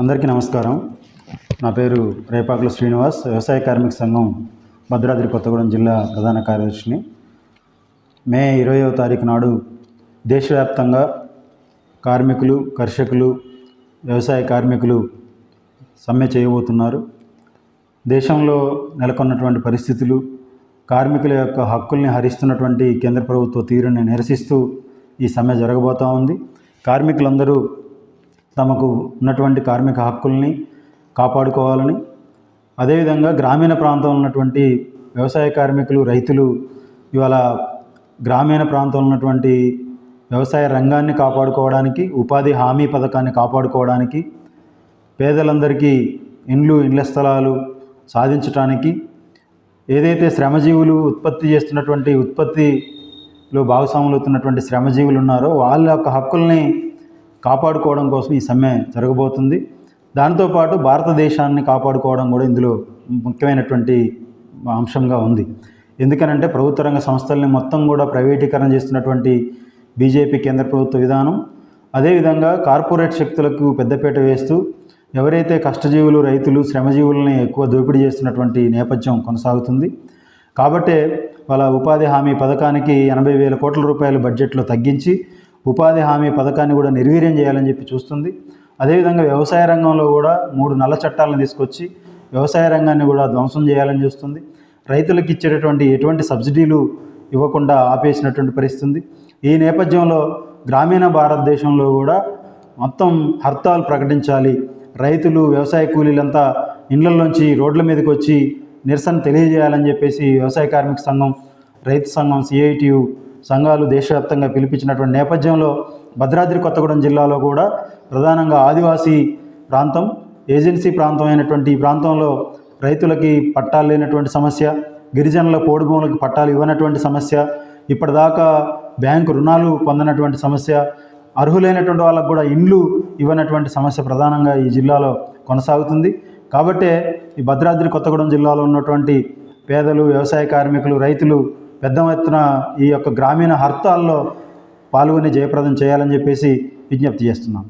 అందరికీ నమస్కారం. నా పేరు రేపాకుల శ్రీనివాస్ వ్యవసాయ కార్మిక సంఘం భద్రాద్రి కొత్తగూడెం జిల్లా ప్రధాన కార్యదర్శిని. మే ఇరవయో తారీఖు నాడు దేశవ్యాప్తంగా కార్మికులు కర్షకులు వ్యవసాయ కార్మికులు సమ్మె చేయబోతున్నారు. దేశంలో నెలకొన్నటువంటి పరిస్థితులు కార్మికుల యొక్క హక్కుల్ని హరిస్తున్నటువంటి కేంద్ర ప్రభుత్వ తీరుని నిరసిస్తూ ఈ సమ్మె జరగబోతూ ఉంది. కార్మికులందరూ తమకు ఉన్నటువంటి కార్మిక హక్కుల్ని కాపాడుకోవాలని అదేవిధంగా గ్రామీణ ప్రాంతంలో ఉన్నటువంటి వ్యవసాయ కార్మికులు రైతులు ఇవాళ గ్రామీణ ప్రాంతంలో ఉన్నటువంటి వ్యవసాయ రంగాన్ని కాపాడుకోవడానికి ఉపాధి హామీ పథకాన్ని కాపాడుకోవడానికి పేదలందరికీ ఇండ్లు ఇండ్ల స్థలాలు సాధించటానికి ఏదైతే శ్రమజీవులు ఉత్పత్తి చేస్తున్నటువంటి ఉత్పత్తిలో భాగస్వాములు అవుతున్నటువంటి శ్రమజీవులు ఉన్నారో వాళ్ళ యొక్క హక్కుల్ని కాపాడుకోవడం కోసం ఈ సమ్మె జరగబోతుంది. దాంతోపాటు భారతదేశాన్ని కాపాడుకోవడం కూడా ఇందులో ముఖ్యమైనటువంటి అంశంగా ఉంది. ఎందుకనంటే ప్రభుత్వ రంగ సంస్థల్ని మొత్తం కూడా ప్రైవేటీకరణ చేస్తున్నటువంటి బీజేపీ కేంద్ర ప్రభుత్వ విధానం అదేవిధంగా కార్పొరేట్ శక్తులకు పెద్దపీట వేస్తూ ఎవరైతే కష్టజీవులు రైతులు శ్రమజీవులని ఎక్కువ దోపిడీ చేస్తున్నటువంటి నేపథ్యం కొనసాగుతుంది. కాబట్టే వాళ్ళ ఉపాధి హామీ పథకానికి ఎనభై వేల కోట్ల రూపాయల బడ్జెట్లో తగ్గించి ఉపాధి హామీ పథకాన్ని కూడా నిర్వీర్యం చేయాలని చెప్పి చూస్తుంది. అదేవిధంగా వ్యవసాయ రంగంలో కూడా మూడు నల్ల చట్టాలను తీసుకొచ్చి వ్యవసాయ రంగాన్ని కూడా ధ్వంసం చేయాలని చూస్తుంది. రైతులకు ఇచ్చేటటువంటి ఎటువంటి సబ్సిడీలు ఇవ్వకుండా ఆపేసినటువంటి పరిస్థితి ఈ నేపథ్యంలో గ్రామీణ భారతదేశంలో కూడా మొత్తం హర్తాలు ప్రకటించాలి. రైతులు వ్యవసాయ కూలీలంతా ఇళ్ళలోంచి రోడ్ల మీదకి వచ్చి నిరసన తెలియజేయాలని చెప్పేసి వ్యవసాయ కార్మిక సంఘం రైతు సంఘం సిఐటియు సంఘాలు దేశవ్యాప్తంగా పిలిపించినటువంటి నేపథ్యంలో భద్రాద్రి కొత్తగూడెం జిల్లాలో కూడా ప్రధానంగా ఆదివాసీ ప్రాంతం ఏజెన్సీ ప్రాంతం అయినటువంటి ఈ ప్రాంతంలో రైతులకి పట్టాలు లేనటువంటి సమస్య గిరిజనుల పోడు భూములకు పట్టాలు ఇవ్వనటువంటి సమస్య ఇప్పటిదాకా బ్యాంకు రుణాలు పొందనటువంటి సమస్య అర్హులైనటువంటి వాళ్ళకు కూడా ఇండ్లు ఇవ్వనటువంటి సమస్య ప్రధానంగా ఈ జిల్లాలో కొనసాగుతుంది. కాబట్టే ఈ భద్రాద్రి కొత్తగూడెం జిల్లాలో ఉన్నటువంటి పేదలు వ్యవసాయ కార్మికులు రైతులు పెద్ద ఎత్తున ఈ యొక్క గ్రామీణ హర్తాల్లో పాల్గొని జయప్రదం చేయాలని చెప్పేసి విజ్ఞప్తి చేస్తున్నాం.